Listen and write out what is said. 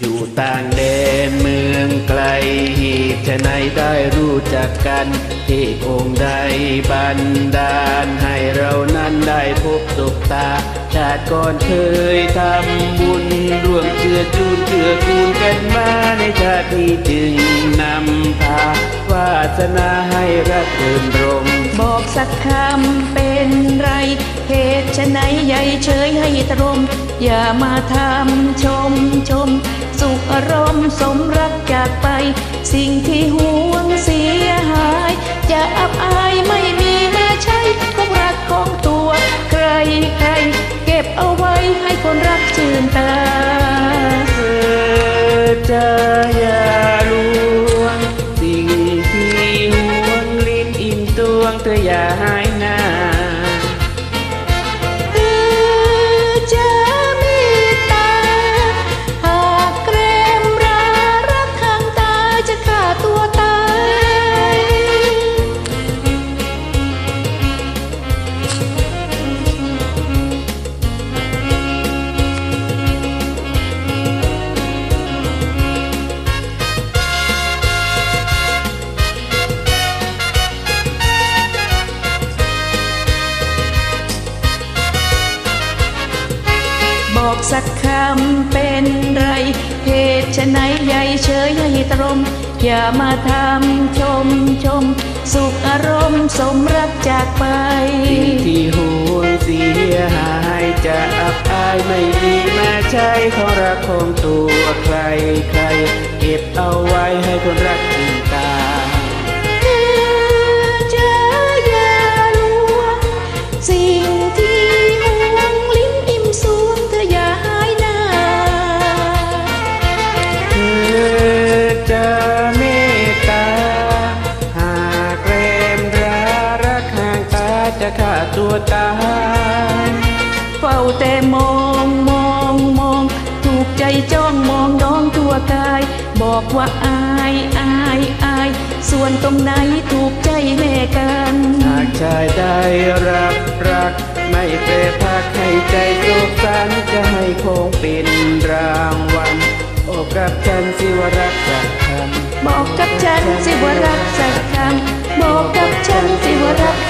อยู่ต่างแดนเมืองไกลเหตุไฉนได้รู้จักกันเหตุองค์ใดบันดาล ให้เรานั้นได้พบตกตา ชาติก่อนเคยทำบุญร่วมเชื่อจูนเชื่อคูนกันมาในชาตินี้จึงนำพาวาสนาให้รักเดินรมบอกสักคำเป็นไรเหตุชะไฉนใหญ่เฉยให้ตรมอย่ามาทำชมชม สุขอารมณ์สมรักจากไป สิ่งที่ห่วงเสียหาย จะอับอายไม่มีแม่ใช้ของรักของตัว ใครใครเก็บเอาไว้ให้คนรักชื่นตาเธอจะอย่าลวง สิ่งที่ห่วงลิ้นอิ่มตวงเธออย่าหาย บอกสักคำเป็นไร เหตุไฉนใหญ่เฉยให้ตรม อย่ามาทำชมชม สุขอารมณ์สมรักจากไป สิ่งที่ห่วงเสียหายจะอับอายไม่มีแมาใช้ของรักของตัวใครใคร เก็บเอาไว้ให้คนรัก ฆ่าตัวตายเฝ้าแต่มองมองมอง ถูกใจจ้องมองน้องทั่วกาย บอกว่าอายอายอาย ส่วนตรงไหนถูกใจแม่กันหากชายได้รับรัก ไม่เปรพักให้ใจโศกสันจะให้คงเป็นรางวัลโอ้กับฉันสิว่ารักจากคำบอกกับฉันสิว่ารักสักคำบอกกับฉันสิว่ารักสักคำ